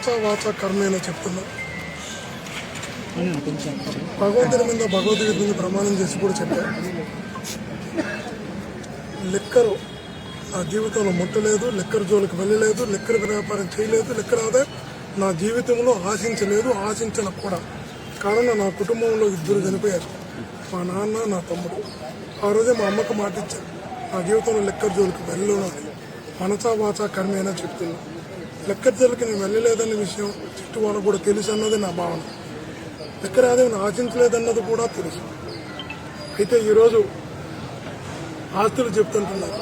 మనసా వాచ కర్మేన చెప్తున్నా. భగవంతుని మీద భగవద్గీత మీద ప్రమాణం చేసి కూడా చెప్పారు లెక్కరు నా జీవితంలో ముట్టలేదు లెక్కర జోలికి వెళ్ళలేదు లెక్కర వ్యాపారం చేయలేదు లెక్కర ఆదాయం నా జీవితంలో ఆశించలేదు ఆశించను కూడా. కారణం నా కుటుంబంలో ఇద్దరు చనిపోయారు. మా నాన్న నా తమ్ముడు. ఆ రోజే మా అమ్మకు మాట ఇచ్చాను నా జీవితంలో లెక్కర జోలికి వెళ్ళను అని. మనసా వాచా కర్మేనా చెప్తున్నా. లెక్కర జోలికి నేను వెళ్ళలేదన్న విషయం చుట్టూ వాళ్ళకు కూడా తెలుసు అన్నది నా భావన. లెక్కర ఆదాయం ఆశించలేదన్నది కూడా తెలుసు. అయితే ఈరోజు ఆస్తులు చెప్తుంటున్నారు.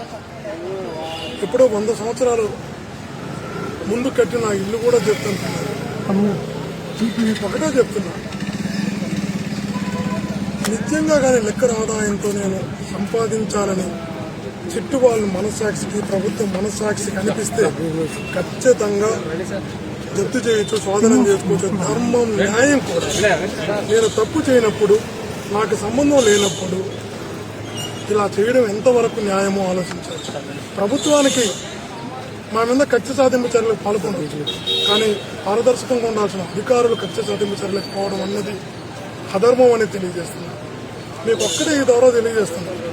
ఎప్పుడో వంద సంవత్సరాలు ముందు కట్టిన ఇల్లు కూడా చెప్తుంటున్నారు. ఒకటే చెప్తున్నా. నిజంగా కానీ లెక్కర ఆదాయంతో నేను సంపాదించాలని చిట్టు వాళ్ళ మనస్సాక్షికి ప్రభుత్వం మనసాక్షి కనిపిస్తే ఖచ్చితంగా జప్తు చేయొచ్చు స్వాధీనం చేసుకోవచ్చు. ధర్మం న్యాయం కూడా. నేను తప్పు చేయనప్పుడు నాకు సంబంధం లేనప్పుడు ఇలా చేయడం ఎంతవరకు న్యాయమో ఆలోచించాలి ప్రభుత్వానికి మా మీద కక్ష సాధింపు చర్యలకు పాల్గొనవచ్చు కానీ పారదర్శకంగా ఉండాల్సిన అధికారులు కక్ష సాధింపు చర్యలకు పోవడం అన్నది అధర్మం అని తెలియజేస్తున్నారు మీకు ఒక్కటే ఈ ద్వారా తెలియజేస్తున్నారు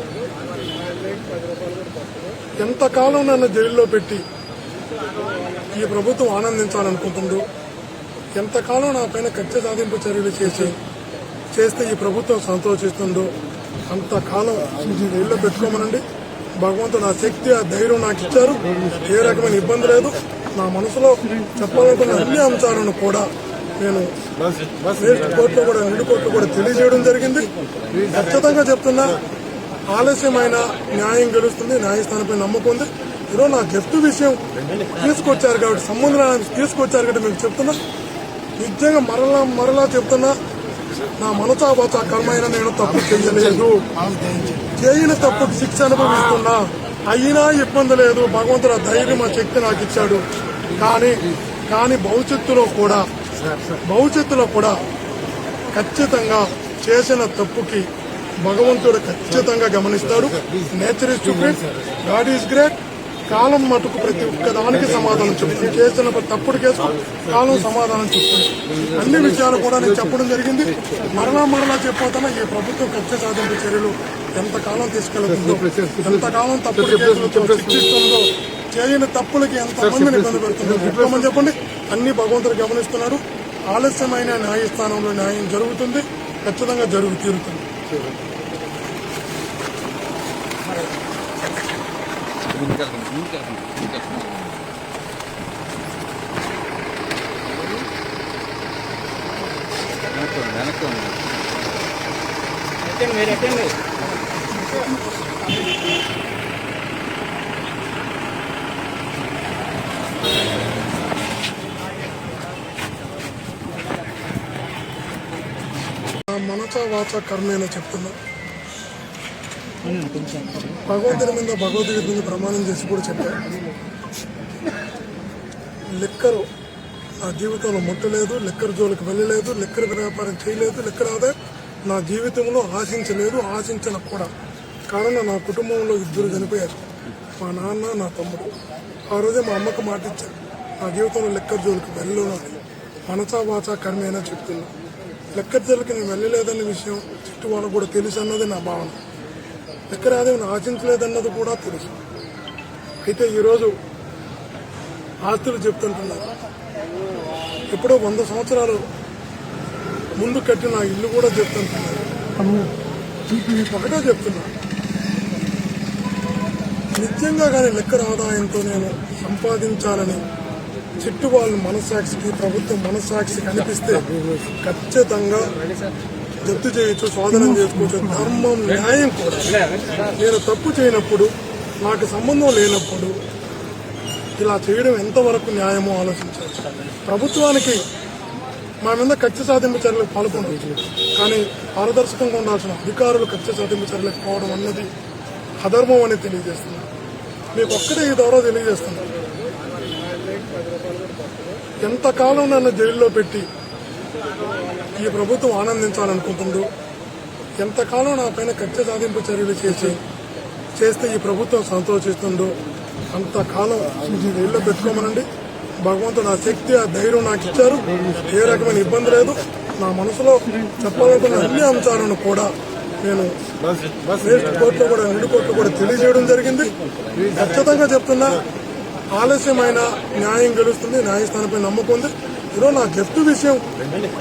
ఎంతకాలం నన్ను జైల్లో పెట్టి ఈ ప్రభుత్వం ఆనందించాలనుకుంటుందో ఎంతకాలం నా పైన కక్ష సాధింపు చర్యలు చేసి చేస్తే ఈ ప్రభుత్వం సంతోషిస్తుందో అంతకాలం జైల్లో పెట్టుకోమనండి. భగవంతుడు ఆ శక్తి ఆ ధైర్యం నాకు ఇచ్చారు. ఏ రకమైన ఇబ్బంది లేదు. నా మనసులో చెప్పాలనుకున్న అన్ని అంశాలను కూడా నేను కోర్టులో కూడా నిండు కోర్టులో కూడా తెలియజేయడం జరిగింది. ఖచ్చితంగా చెప్తున్నా ఆలస్యమైన న్యాయం గెలుస్తుంది న్యాయస్థానంపై నమ్మకం ఉంది. ఈరోజు నా జప్తు విషయం తీసుకొచ్చారు కాబట్టి సంబంధం తీసుకొచ్చారు కాబట్టి మేము చెప్తున్నా. నిజంగా మరలా మరలా చెప్తున్నా నా మనసాబాచ కర్మైన నేను తప్పు చేయలేదు. చేయని తప్పు శిక్ష అనుభవిస్తున్నా. అయినా ఇబ్బంది లేదు. భగవంతుడు ధైర్యం ఆ శక్తి నాకు ఇచ్చాడు. కానీ కానీ భవిష్యత్తులో కూడా భవిష్యత్తులో కూడా ఖచ్చితంగా చేసిన తప్పుకి భగవంతుడు ఖచ్చితంగా గమనిస్తాడు. Nature is great God is great కాలం మటుకు ప్రతి ఒక్క దానికి సమాధానం చెప్తుంది. చేసిన తప్పుడు కేసు కాలం సమాధానం చెప్తుంది. అన్ని విషయాలు కూడా నేను చెప్పడం జరిగింది. మరలా మరలా చెప్పబోతున్నా ఈ ప్రభుత్వం కక్ష సాధింపు చర్యలు ఎంతకాలం తీసుకెళ్తుందో ఎంతకాలం తప్పుడు కేసులతో శిక్షిస్తుందో చేయని తప్పులకి ఎంతమందిని ఇబ్బంది పెడుతుందో చెప్పమని చెప్పండి. అన్ని భగవంతుడు గమనిస్తున్నారు ఆలస్యమైన న్యాయస్థానంలో న్యాయం జరుగుతుంది. ఖచ్చితంగా జరుగు తీరుతుంది. వెనక్కి ఉంది ఎక్కండి మీరు ఎక్కండి నా మనస వాచ కర్మేన చెప్తున్నా. భగవంతుని మీద భగవద్గీత మీద ప్రమాణం చేసి కూడా చెప్పారు లెక్కరు నా జీవితంలో ముట్టలేదు లెక్కర జోలికి వెళ్ళలేదు లెక్కర వ్యాపారం చేయలేదు లెక్కర ఆదాయం నా జీవితంలో ఆశించలేదు ఆశించను కూడా. కారణం నా కుటుంబంలో ఇద్దరు చనిపోయారు. మా నాన్న నా తమ్ముడు. ఆ రోజే మా అమ్మకు మాట ఇచ్చాను నా జీవితంలో లెక్కర జోలికి వెళ్ళను మనసా వాచా కర్మేనా చెప్తున్నా. లెక్కర నేను వెళ్ళలేదన్న విషయం చుట్టూ వాళ్ళకు కూడా తెలుసు అన్నది నా భావన. లెక్కర ఆదాయం ఆశించలేదన్నది కూడా తెలుసు. అయితే ఈరోజు ఆస్తులు చెప్తుంటున్నారు. ఎప్పుడో వంద సంవత్సరాలు ముందు కట్టిన ఇల్లు కూడా చెప్తుంటున్నారు. ఒకటే చెప్తున్నా. నిత్యంగా కానీ లెక్కర ఆదాయంతో నేను సంపాదించాలని చిట్టు వాళ్ళ మనస్సాక్షికి ప్రభుత్వం మనసాక్షి కనిపిస్తే ఖచ్చితంగా జప్తు చేయొచ్చు స్వాధీనం చేసుకోవచ్చు. ధర్మం న్యాయం కూడా. నేను తప్పు చేయనప్పుడు నాకు సంబంధం లేనప్పుడు ఇలా చేయడం ఎంతవరకు న్యాయమో ఆలోచించాలి ప్రభుత్వానికి మా మీద కక్ష సాధింపు చర్యలకు పాల్గొనవచ్చు. కానీ పారదర్శకంగా ఉండాల్సిన అధికారులు కక్ష సాధింపు చర్యలకు పోవడం అన్నది అధర్మం అని తెలియజేస్తున్నారు మీకు ఒక్కటే ఈ ద్వారా తెలియజేస్తున్నారు ఎంతకాలం నన్ను జైల్లో పెట్టి ఈ ప్రభుత్వం ఆనందించాలనుకుంటుందో ఎంతకాలం నా పైన కక్ష సాధింపు చర్యలు చేసి చేస్తే ఈ ప్రభుత్వం సంతోషిస్తుందో అంతకాలం జైల్లో పెట్టుకోమనండి. భగవంతుడు ఆ శక్తి ఆ ధైర్యం నాకు ఇచ్చారు. ఏ రకమైన ఇబ్బంది లేదు. నా మనసులో చెప్పాలనుకున్న అన్ని అంశాలను కూడా నేను కోర్టులో కూడా నిండు కోర్టులో కూడా తెలియజేయడం జరిగింది. ఖచ్చితంగా చెప్తున్నా. ఆలస్యమైన న్యాయం గెలుస్తుంది న్యాయస్థానంపై నమ్మకం ఉంది. ఈరోజు నా జప్తు విషయం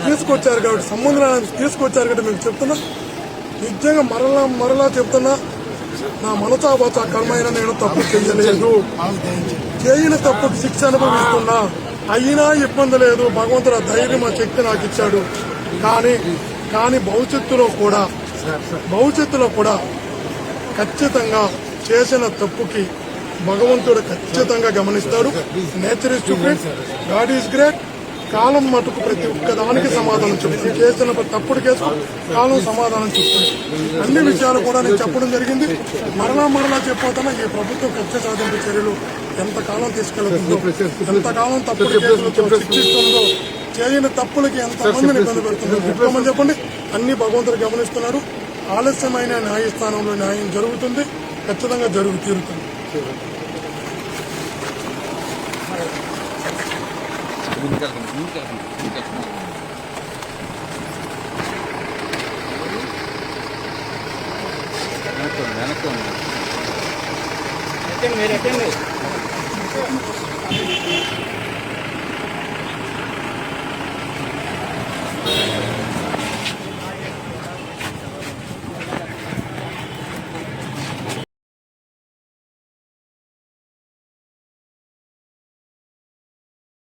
తీసుకొచ్చారు కాబట్టి సంబంధం తీసుకొచ్చారు కాబట్టి మీకు చెప్తున్నా. నిజంగా మరలా మరలా చెప్తున్నా నా మనసావాచ కర్మైన నేను తప్పు చేయలేదు. చేయని తప్పుకు శిక్ష అనుభవిస్తున్నా. అయినా ఇబ్బంది లేదు. భగవంతుడు ఆ ధైర్యం ఆ శక్తి నాకు ఇచ్చాడు. కానీ కానీ భవిష్యత్తులో కూడా భవిష్యత్తులో కూడా ఖచ్చితంగా చేసిన తప్పుకి భగవంతుడు ఖచ్చితంగా గమనిస్తాడు. Nature is stupid God is great కాలం మటుకు ప్రతి ఒక్క దానికి సమాధానం చెప్తుంది. చేసిన తప్పుడు కేసు కాలం సమాధానం చెప్తుంది. అన్ని విషయాలు కూడా నేను చెప్పడం జరిగింది. మరలా మరలా చెప్పబోతున్నా ఈ ప్రభుత్వం కక్ష సాధింపు చర్యలు ఎంతకాలం తీసుకెళ్తుందో ఎంతకాలం తప్పుడు కేసులతో శిక్షిస్తుందో చేయని తప్పులకి ఎంతమందిని ఇబ్బంది పెడుతుందో చెప్పమని చెప్పండి. అన్ని భగవంతుడు గమనిస్తున్నాడు ఆలస్యమైన న్యాయస్థానంలో న్యాయం జరుగుతుంది. ఖచ్చితంగా జరుగు తీరుతుంది. వెనక్కి ఉంది, వెనక్కి